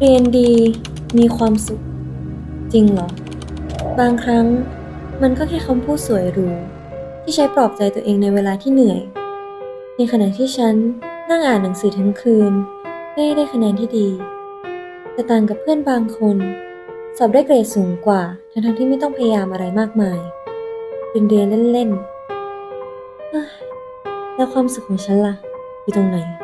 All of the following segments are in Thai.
เรียนดีมีความสุข จริงเหรอ บางครั้งมันก็แค่คำพูดสวยหรูที่ใช้ปลอบใจตัวเองในเวลาที่เหนื่อย ในขณะที่ฉันนั่งอ่านหนังสือทั้งคืนไม่ได้ได้คะแนนที่ดี แต่ต่างกับเพื่อนบางคน สอบได้เกรดสูงกว่า ทั้งๆที่ไม่ต้องพยายามอะไรมากมาย เป็นเรียนเล่นๆเฮ้ยแล้วความสุขของฉันล่ะอยู่ตรงไหนน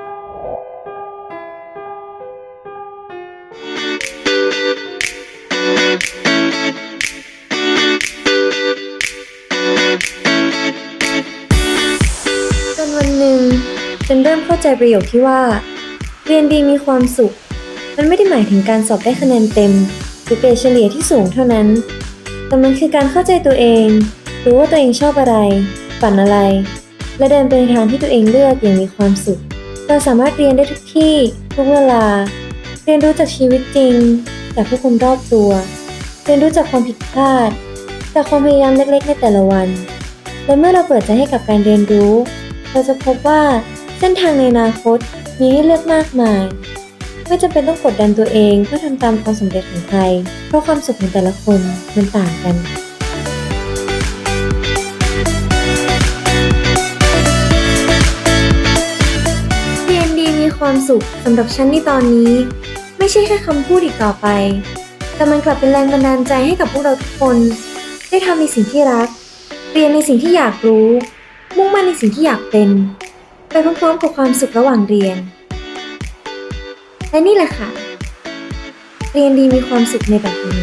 วันหนึ่งฉันเริ่มเข้าใจประโยคที่ว่า เรียนดีมีความสุข มันไม่ได้หมายถึงการสอบได้คะแนนเต็ม หรือเกรดเฉลี่ยที่สูงเท่านั้น แต่มันคือการเข้าใจตัวเอง รู้ว่าตัวเองชอบอะไร ฝันอะไร และเดินไปในทางที่ตัวเองเลือกอย่างมีความสุข เราสามารถเรียนได้ทุกที่ทุกเวลา เรียนรู้จากชีวิตจริง จากผู้คนรอบตัว เรียนรู้จากความผิดพลาด จากความพยายามเล็กๆในแต่ละวัน และเมื่อเราเปิดใจให้กับการเรียนรู้ เราจะพบว่าเส้นทางในอนาคตมีให้เลือกมากมาย ไม่จำเป็นต้องกดดันตัวเองเพื่อทำตามความสำเร็จของใคร เพราะความสุขของแต่ละคนมันต่างกันเรียนดีมีความสุขสำหรับฉันในตอนนี้ ไม่ใช่แค่คำพูดอีกต่อไป แต่มันกลับเป็นแรงบันดาลใจให้กับพวกเราทุกคน ได้ทำในสิ่งที่รัก เรียนในสิ่งที่อยากรู้ มุ่งมั่นในสิ่งที่อยากเป็น ไปพร้อมๆกับความสุขระหว่างเรียน และนี่แหละค่ะ เรียนดีมีความสุขในแบบนี้